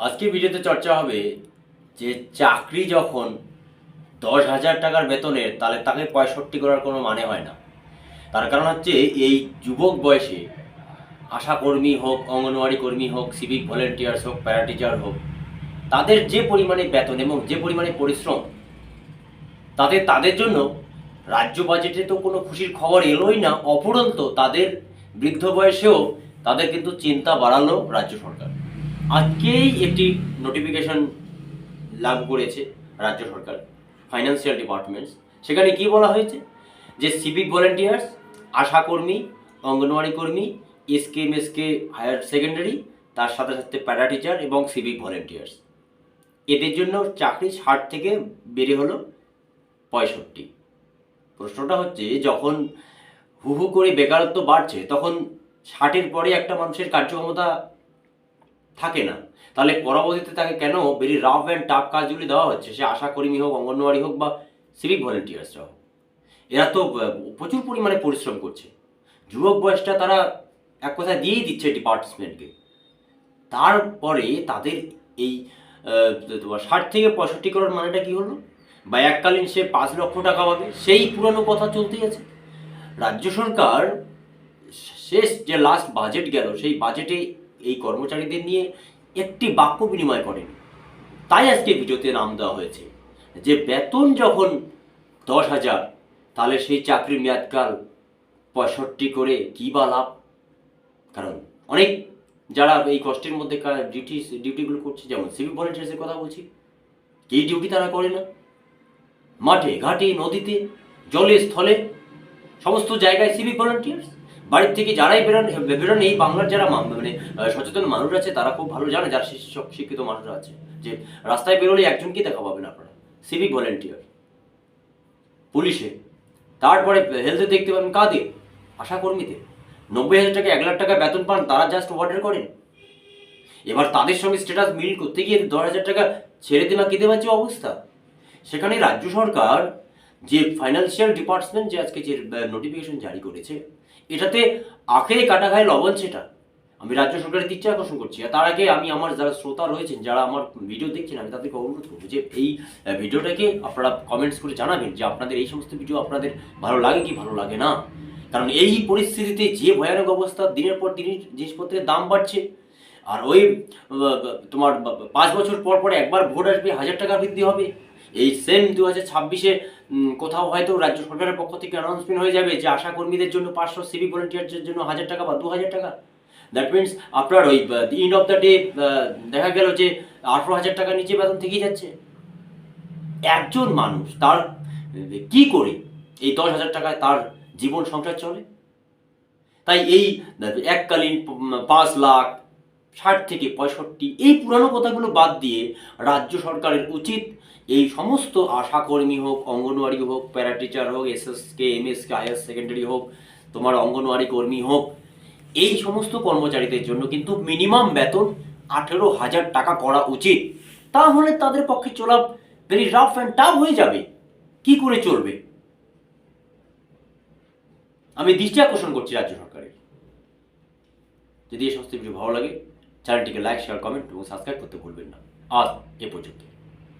আজকে ভিডিওতে চর্চা হবে যে চাকরি যখন দশ হাজার টাকার বেতনের তাহলে তাকে পঁয়ষট্টি করার কোনো মানে হয় না। তার কারণ হচ্ছে এই যুবক বয়সে আশাকর্মী হোক, অঙ্গনওয়াড়ি কর্মী হোক সিভিক ভলেন্টিয়ার্স হোক প্যারা টিচার হোক, তাদের যে পরিমাণে বেতন এবং যে পরিমাণে পরিশ্রম, তাতে তাদের জন্য রাজ্য বাজেটে তো কোনো খুশির খবর এলোই না অপরন্ত তাদের বৃদ্ধ বয়সেও তাদের কিন্তু চিন্তা বাড়ালো রাজ্য সরকার। আজকেই একটি নোটিফিকেশন লাগু করেছে রাজ্য সরকার ফাইন্যান্সিয়াল ডিপার্টমেন্টস সেখানে কি বলা হয়েছে? যে সিভিক ভলেন্টিয়ার্স আশাকর্মী, অঙ্গনওয়াড়ি কর্মী SK M SK higher secondary তার সাথে সাথে প্যারা টিচার এবং সিভিক ভলেন্টিয়ার্স এদের জন্য চাকরি ষাট থেকে বেড়ে হলো পঁয়ষট্টি। প্রশ্নটা হচ্ছে, যখন হু হু করে বেকারত্ব বাড়ছে, তখন ষাটের পরে একটা মানুষের কার্যক্ষমতা থাকে না। তাহলে পরবর্তীতে তাকে কেন ভেরি রাফ অ্যান্ড টাফ কাজগুলি দেওয়া হচ্ছে? সে আশাকর্মী হোক, অঙ্গনওয়াড়ি হোক বা সিভিক ভলেন্টিয়ার্সরা হোক। এরা তো প্রচুর পরিমাণে পরিশ্রম করছে। যুবক বয়সটা তারা এক কথা দিয়েই দিচ্ছে ডিপার্টমেন্টকে তারপরে তাদের এই ষাট থেকে পঁয়ষট্টি করার মানেটা কি হলো? বা এককালীন সে পাঁচ লক্ষ টাকা পাবে। সেই পুরনো কথা চলতেই আছে। রাজ্য সরকার শেষ যে লাস্ট বাজেট গেল, সেই বাজেটে এই কর্মচারীদের নিয়ে একটি বাক্য বিনিময় করেনি। তাই আজকে ভিডিওতে নাম দেওয়া হয়েছে যে বেতন যখন দশ হাজার, তাহলে সেই চাকরির মেয়াদকাল পঁয়ষট্টি করে কী বা লাভ? কারণ অনেক যারা এই কষ্টের মধ্যে ডিউটি ডিউটিগুলো করছে, যেমন সিভিক ভলেন্টিয়ার্সের কথা বলছি এই ডিউটি তারা করে না? মাঠে, ঘাটে, নদীতে, জলে, স্থলে, সমস্ত জায়গায় সিভিক ভলেন্টিয়ার্স বাড়ির থেকে যারাই বেরোন বেরোন এই বাংলার যারা মানে সচেতন মানুষ আছে, তারা খুব ভালো জানে, যারা শিক্ষিত শিক্ষিত মানুষরা আছে, যে রাস্তায় বেরোলে একজনকে দেখা পাবেন আপনারা সিভিক ভলেন্টিয়ার পুলিশে। তারপরে হেলথে দেখতে পাবেন কাদের? আশাকর্মীতে নব্বই হাজার টাকা, এক লাখ টাকা বেতন পান, তারা জাস্ট অর্ডার করেন। এবার তাদের সঙ্গে স্ট্যাটাস মিল করতে গিয়ে দশ হাজার টাকা ছেড়ে দেওয়া কেঁদে পাচ্ছে অবস্থা? সেখানে রাজ্য সরকার যে ফাইন্যান্সিয়াল ডিপার্টমেন্ট যে আজকে যে নোটিফিকেশন জারি করেছে এটাতে আখেরে কাটা খায় লবণ সেটা। আমি রাজ্য সরকারের দিকটা আকর্ষণ করছি। আর তার আগে আমি আমার যারা শ্রোতা রয়েছেন, যারা আমার ভিডিও দেখছেন, আমি তাদেরকে অনুরোধ করব যে এই ভিডিওটাকে আপনারা কমেন্টস করে জানাবেন যে আপনাদের এই সমস্ত ভিডিও আপনাদের ভালো লাগে কি ভালো লাগে না? কারণ এই পরিস্থিতিতে যে ভয়ানক অবস্থা, দিনের পর দিন জিনিসপত্রের দাম বাড়ছে। আর ওই তোমার পাঁচ বছর পর পর একবার ভোট আসবে, হাজার টাকা বৃদ্ধি হবে। এই সেম দু হাজার ছাব্বিশে কোথাও হয়তো রাজ্য সরকারের পক্ষ থেকে অ্যানাউন্সমেন্ট হয়ে যাবে যে আশা কর্মীদের জন্য পাঁচশো সিভিক ভলেন্টিয়ারদের জন্য হাজার টাকা বা দু হাজার টাকা। দ্যাট মিনস আপনার ওই ইন্ড অফ দ্য ডে দেখা গেল যে আঠেরো হাজার টাকা নিচে বেতন থেকেই যাচ্ছে। একজন মানুষ তার কি করে এই দশ হাজার টাকায় তার জীবন সংসার চলে? তাই এই এককালীন পাঁচ লাখ, ষাট থেকে পঁয়ষট্টি, এই পুরানো কথাগুলো বাদ দিয়ে রাজ্য সরকারের উচিত এই সমস্ত আশাকর্মী হোক, অঙ্গনওয়াড়ি হোক প্যারা টিচার হোক S S K M SSK MSK higher secondary হোক, তোমার অঙ্গনওয়াড়ি কর্মী হোক, এই সমস্ত কর্মচারীদের জন্য কিন্তু মিনিমাম বেতন আঠেরো হাজার টাকা করা উচিত। তাহলে তাদের পক্ষে চলা ভেরি রাফ অ্যান্ড টাফ হয়ে যাবে। কি করে চলবে? আমি দৃষ্টি আকর্ষণ করছি রাজ্য সরকারের। যদি এই সমস্ত ভিডিও ভালো লাগে চ্যানেলটিকে লাইক শেয়ার কমেন্ট এবং সাবস্ক্রাইব করতে ভুলবেন না। আজ এ পর্যন্ত